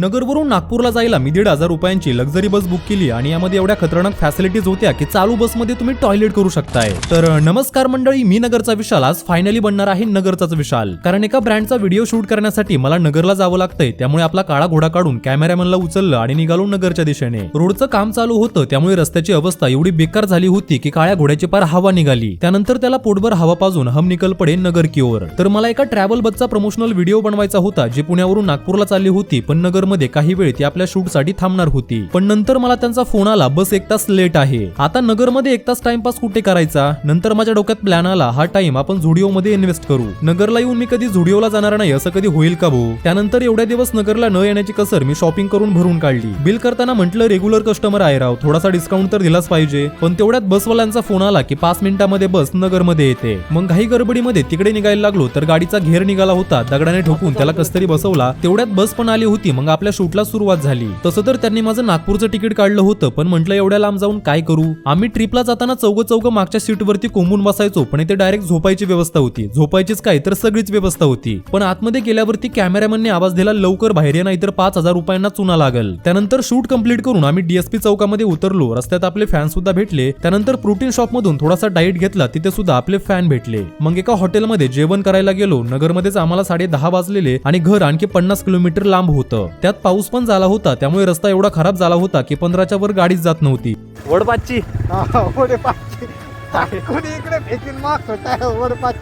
नगरवरून नागपूरला जायला मी दीड हजार रुपयांची लक्झरी बस बुक केली आणि यामध्ये एवढ्या खतरनाक फॅसिलिटीज होत्या की चालू बसमध्ये तुम्ही टॉयलेट करू शकताय. तर नमस्कार मंडळी मी नगरचा विशाल. आज फायनली बनणार आहे नगरचाच विशाल. कारण एका ब्रँडचा व्हिडिओ शूट करण्यासाठी मला नगरला जावं लागतंय त्यामुळे आपला काळा घोडा काढून कॅमेरामॅनला उचललं आणि निघालो नगरच्या दिशेने. रोडचं काम चालू होतं त्यामुळे रस्त्याची अवस्था एवढी बेकार झाली होती की काळ्या घोड्याची पार हवा निघाली. त्यानंतर त्याला पोटभर हवा पाजून हम निकल पडे नगर की ओर. तर मला एका ट्रॅव्हल बसचा प्रमोशनल व्हिडिओ बनवायचा होता जी पुण्यावरून नागपूरला चालली होती पण मध्ये काही वेळ ती आपल्या शूटसाठी थांबणार होती. पण नंतर मला त्यांचा फोन आला बस एक तास लेट आहे. आता नगरमध्ये एक तास टाइमपास कुठे करायचा? नंतर माझ्या डोक्यात प्लॅन आला हा टाइम आपण झुडिओ मध्ये इन्व्हेस्ट करू. नगरला येऊन मी कधी झुडिओला जाणार नाही असं कधी होईल का भाऊ त्यानंतर एवढ्या दिवस नगरला न येण्याची कसर मी शॉपिंग करून भरून काढली. बिल करताना म्हटलं रेग्युलर कस्टमर आहे राव थोडासा डिस्काउंट तर दिलाच पाहिजे. पण तेवढ्यात बसवाल्यांचा फोन आला की पाच मिनिटांमध्ये बस नगरमध्ये येते. मग घाई गडबडीमध्ये तिकडे निघायला लागलो तर गाडीचा घेर निघाला होता दगडाने ठोकून त्याला कसतरी बसवला. तेवढ्यात बस पण आली होती मग आपल्या शूटला सुरुवात झाली. तसं तर त्यांनी माझं नागपूरचं तिकीट काढलं होतं पण म्हटलं एवढ्या लांब जाऊन काय करू? आम्ही ट्रिपला जाताना चौघ चौघ मागच्या सीटवरती कोंबून बसायचो पण इथे डायरेक्ट झोपायची व्यवस्था होती. झोपायचीच काय तर सगळीच व्यवस्था होती. पण आतमध्ये गेल्यावरती कॅमेरामॅनने आवाज दिला लवकर बाहेर ये नाहीतर पाच हजार रुपयांना चुना लागल. त्यानंतर शूट कंप्लीट करून आम्ही डीएसपी चौकामध्ये उतरलो. रस्त्यात आपले फॅन सुद्धा भेटले. त्यानंतर प्रोटीन शॉप मधून थोडासा डाईट घेतला तिथे सुद्धा आपले फॅन भेटले. मग एका हॉटेलमध्ये जेवण करायला गेलो. नगरमध्येच आम्हाला साडे दहा वाजलेले आणि घर आणखी पन्नास किलोमीटर लांब होतं. त्यात पाऊस पण झाला होता त्यामुळे रस्ता एवढा खराब झाला होता की पंधराच्या वर गाडीच जात नव्हती. वडपाची हा,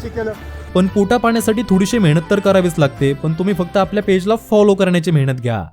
केलं. पण पोटा पाण्यासाठी थोडीशी मेहनत तर करावीच लागते पण तुम्ही फक्त आपल्या पेजला फॉलो करण्याची मेहनत घ्या.